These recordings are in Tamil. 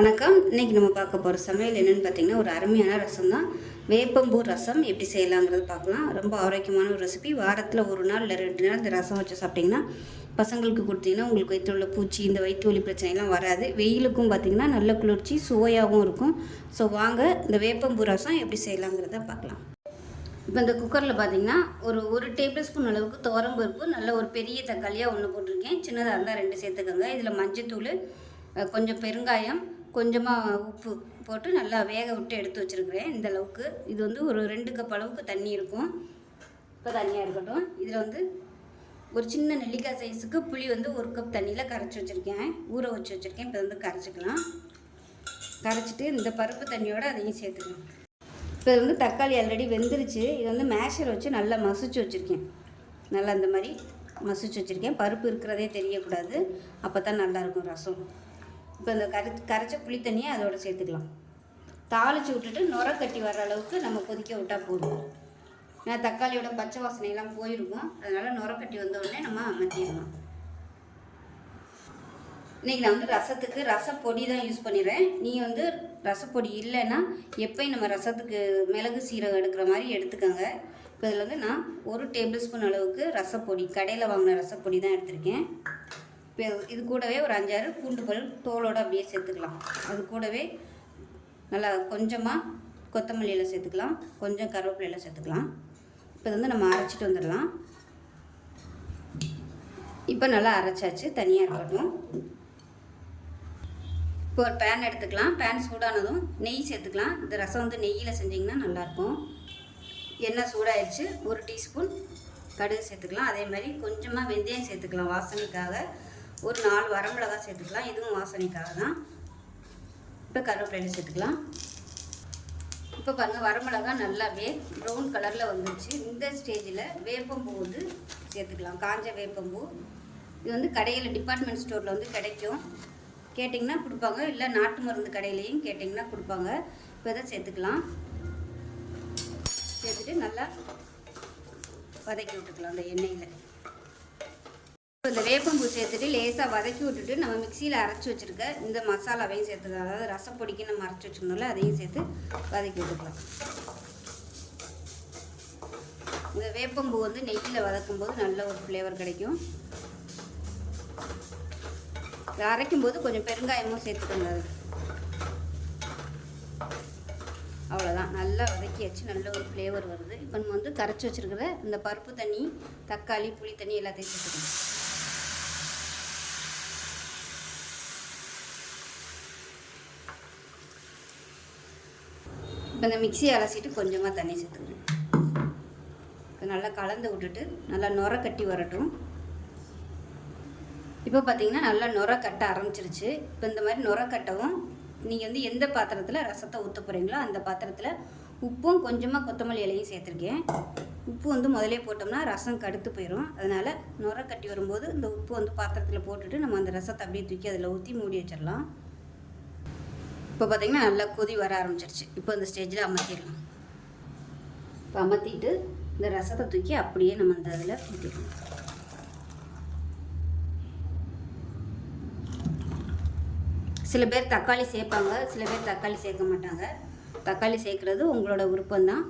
வணக்கம். இன்னைக்கு நம்ம பார்க்க போகிற சமையல் என்னென்னு பார்த்தீங்கன்னா ஒரு அருமையான ரசம் தான் வேப்பம்பூ ரசம் எப்படி செய்யலாங்கிறது பார்க்கலாம். ரொம்ப ஆரோக்கியமான ஒரு ரெசிபி வாரத்தில் ஒரு நாள் இல்லை ரெண்டு நாள் இந்த ரசம் வச்சு சாப்பிட்டிங்கன்னா பசங்களுக்கு கொடுத்தீங்கன்னா உங்களுக்கு வயிற்றில் உள்ள பூச்சி இந்த வயிற்று வலி பிரச்சனைலாம் வராது. வெயிலுக்கும் பார்த்தீங்கன்னா நல்ல குளிர்ச்சி சுவையாகவும் இருக்கும். ஸோ வாங்க இந்த வேப்பம்பூ ரசம் எப்படி செய்யலாங்கிறத பார்க்கலாம். இப்போ இந்த குக்கரில் பார்த்தீங்கன்னா ஒரு ஒரு டேபிள் ஸ்பூன் அளவுக்கு துவரம்பருப்பு நல்ல ஒரு பெரிய தக்காளியாக ஒன்று போட்டிருக்கேன். சின்னதாக இருந்தால் ரெண்டு சேர்த்துக்கோங்க. இதில் மஞ்சத்தூள் கொஞ்சம் பெருங்காயம் கொஞ்சமாக உப்பு போட்டு நல்லா வேக விட்டு எடுத்து வச்சுருக்கிறேன் இந்த அளவுக்கு. இது வந்து ஒரு ரெண்டு கப் அளவுக்கு தண்ணி இருக்கும். இப்போ தண்ணியாக இருக்கட்டும். இதில் வந்து ஒரு சின்ன நெல்லிக்காய் சைஸுக்கு புளி வந்து ஒரு கப் தண்ணியில் கரைச்சி வச்சுருக்கேன். ஊற வச்சு வச்சுருக்கேன். இப்போ வந்து கரைச்சிக்கலாம். கரைச்சிட்டு இந்த பருப்பு தண்ணியோடு அதையும் சேர்த்துக்கலாம். இப்போ இது வந்து தக்காளி ஆல்ரெடி வெந்துருச்சு. இது வந்து மேஷர் வச்சு நல்லா மசிச்சு வச்சுருக்கேன். நல்லா இந்த மாதிரி மசிச்சு வச்சுருக்கேன். பருப்பு இருக்கிறதே தெரியக்கூடாது. அப்போ தான் நல்லாயிருக்கும் ரசம். இப்போ இந்த கரை கரைச்ச புளி தண்ணியை அதோட சேர்த்துக்கலாம். தாளித்து விட்டுட்டு நுர கட்டி வர அளவுக்கு நம்ம கொதிக்க விட்டால் போதும். ஏன்னா தக்காளியோட பச்சை வாசனையெல்லாம் போயிருக்கும். அதனால் நுர கட்டி வந்த உடனே நம்ம அமர்த்திடலாம். இன்றைக்கி நான் வந்து ரசத்துக்கு ரசப்பொடி தான் யூஸ் பண்ணிடுறேன். நீ வந்து ரசப்பொடி இல்லைன்னா எப்பயும் நம்ம ரசத்துக்கு மிளகு சீரகம் எடுக்கிற மாதிரி எடுத்துக்கோங்க. இப்போ இதில் வந்து நான் ஒரு டேபிள் ஸ்பூன் அளவுக்கு ரசப்பொடி கடையில் வாங்கின ரசப்பொடி தான் எடுத்திருக்கேன். இது கூடவே ஒரு அஞ்சாறு பூண்டு பல் தோலோடு அப்படியே சேர்த்துக்கலாம். அது கூடவே நல்லா கொஞ்சமாக கொத்தமல்லியில் சேர்த்துக்கலாம். கொஞ்சம் கருவேப்பிலையில் சேர்த்துக்கலாம். இப்போ வந்து நம்ம அரைச்சிட்டு வந்துடலாம். இப்போ நல்லா அரைச்சாச்சு தனியாக இருக்கட்டும். இப்போ ஒரு பேன் எடுத்துக்கலாம். பேன் சூடானதும் நெய் சேர்த்துக்கலாம். இந்த ரசம் வந்து நெய்யில் செஞ்சிங்கன்னா நல்லாயிருக்கும். எண்ணெய் சூடாயிடுச்சு ஒரு டீஸ்பூன் கடுகு சேர்த்துக்கலாம். அதே மாதிரி கொஞ்சமாக வெந்தயம் சேர்த்துக்கலாம் வாசனைக்காக. ஒரு நாலு வரமிளகாய் சேர்த்துக்கலாம். இதுவும் வாசனைக்காக தான். இப்போ கருவேப்பிலையில் சேர்த்துக்கலாம். இப்போ பாருங்கள் வரமிளகா நல்லாவே ப்ரௌன் கலரில் வந்துருச்சு. இந்த ஸ்டேஜில் வேப்பம்பூ வந்து சேர்த்துக்கலாம். காஞ்ச வேப்பம்பூ இது வந்து கடையில் டிபார்ட்மெண்ட் ஸ்டோரில் வந்து கிடைக்கும். கேட்டிங்கன்னா கொடுப்பாங்க. இல்லை நாட்டு மருந்து கடையிலையும் கேட்டிங்கன்னா கொடுப்பாங்க. இப்போ இதை சேர்த்துக்கலாம். சேர்த்துட்டு நல்லா வதக்கி விட்டுக்கலாம் அந்த எண்ணெயில். வேப்பம்பூ சேர்த்துட்டு லேசாக வதக்கி விட்டுட்டு நம்ம மிக்சியில் அரைச்சி வச்சுருக்க இந்த மசாலாவையும் சேர்த்துக்கலாம். அதாவது ரசப்பொடிக்கு நம்ம அரைச்சி வச்சுருந்தோம்ல அதையும் சேர்த்து வதக்கி விட்டுக்கலாம். இந்த வேப்பம்பூ வந்து நெய்யில் வதக்கும் போது நல்ல ஒரு ஃப்ளேவர் கிடைக்கும். அரைக்கும் போது கொஞ்சம் பெருங்காயமும் சேர்த்துக்கோங்க அது. அவ்வளோதான் நல்லா வதக்கியாச்சு நல்ல ஒரு ஃப்ளேவர் வருது. இப்போ நம்ம வந்து கரைச்சி வச்சுருக்கிற இந்த பருப்பு தண்ணி தக்காளி புளி தண்ணி எல்லாத்தையும் சேர்த்துக்கணும் இப்போ இந்த மிக்சியை அலசிட்டு கொஞ்சமாக தண்ணி சேர்த்துக்கணும். இப்போ நல்லா கலந்து விட்டுட்டு நல்லா நுர கட்டி வரட்டும். இப்போ பார்த்தீங்கன்னா நல்லா நுர கட்ட ஆரம்பிச்சிருச்சு. இப்போ இந்த மாதிரி நுர கட்டவும் நீங்கள் வந்து எந்த பாத்திரத்தில் ரசத்தை ஊற்ற போகிறீங்களோ அந்த பாத்திரத்தில் உப்பும் கொஞ்சமாக கொத்தமல்லி இலையும் சேர்த்துருக்கேன். உப்பு வந்து முதலே போட்டோம்னா ரசம் கடுத்து போயிடும் அதனால் நுர கட்டி வரும்போது இந்த உப்பு வந்து பாத்திரத்தில் போட்டுட்டு நம்ம அந்த ரசத்தை அப்படியே தூக்கி அதில் ஊற்றி மூடி வச்சிடலாம். இப்போ பார்த்தீங்கன்னா நல்லா கொதி வர ஆரம்பிச்சிருச்சு. இப்போ இந்த ஸ்டேஜில் அமர்த்திடலாம். இப்போ அமர்த்திட்டு இந்த ரசத்தை தூக்கி அப்படியே நம்ம அந்த அதில் ஊற்றிடலாம் சில பேர் தக்காளி சேர்ப்பாங்க சில பேர் தக்காளி சேர்க்க மாட்டாங்க. தக்காளி சேர்க்குறது உங்களோட விருப்பம்தான்.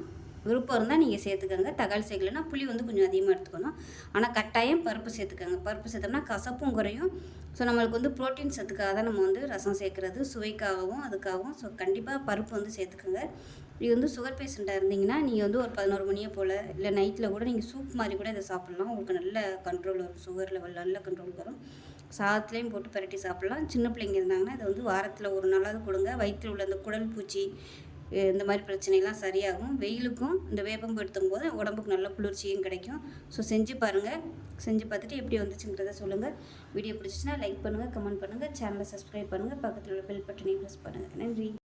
விருப்பம் இருந்தால் நீங்கள் சேர்த்துக்கோங்க. தக்காளி சேர்க்கலன்னா புளி வந்து கொஞ்சம் அதிகமாக எடுத்துக்கணும். ஆனால் கட்டாயம் பருப்பு சேர்த்துக்கோங்க. பருப்பு சேர்த்தோம்னா கசப்பும் குறையும். ஸோ நம்மளுக்கு வந்து ப்ரோட்டீன் சத்துக்காக தான் நம்ம வந்து ரசம் சேர்க்குறது. சுவைக்காகவும் அதுக்காகவும். ஸோ கண்டிப்பாக பருப்பு வந்து சேர்த்துக்கோங்க. இது வந்து சுகர் பேஷண்ட்டாக இருந்தீங்கன்னா நீங்கள் வந்து ஒரு பதினோரு மணியை போல் இல்லை நைட்டில் கூட நீங்கள் சூப் மாதிரி கூட இதை சாப்பிட்லாம். உங்களுக்கு நல்ல கண்ட்ரோல் வரும். சுகர் லெவல் நல்ல கண்ட்ரோல் வரும் சாதத்துலேயும் போட்டு பரட்டி சாப்பிட்லாம். சின்ன பிள்ளைங்க இருந்தாங்கன்னா இதை வந்து வாரத்தில் ஒரு நாளாவது கொடுங்க. வயிற்றில் உள்ள அந்த குடல் பூச்சி இந்த மாதிரி பிரச்சனைலாம் சரியாகும். வெயிலுக்கும் இந்த வேப்பம்படுத்தும் போது உடம்புக்கு நல்ல குளிர்ச்சியும் கிடைக்கும். ஸோ செஞ்சு பாருங்கள் செஞ்சு பார்த்துட்டு எப்படி வந்துச்சுங்கிறத சொல்லுங்கள் வீடியோ பிடிச்சிச்சின்னா லைக் பண்ணுங்கள் கமெண்ட் பண்ணுங்கள் சேனலை சப்ஸ்கிரைப் பண்ணுங்கள் பக்கத்தில் உள்ள பெல் பட்டனையும் ப்ரெஸ் பண்ணுங்கள் நன்றி.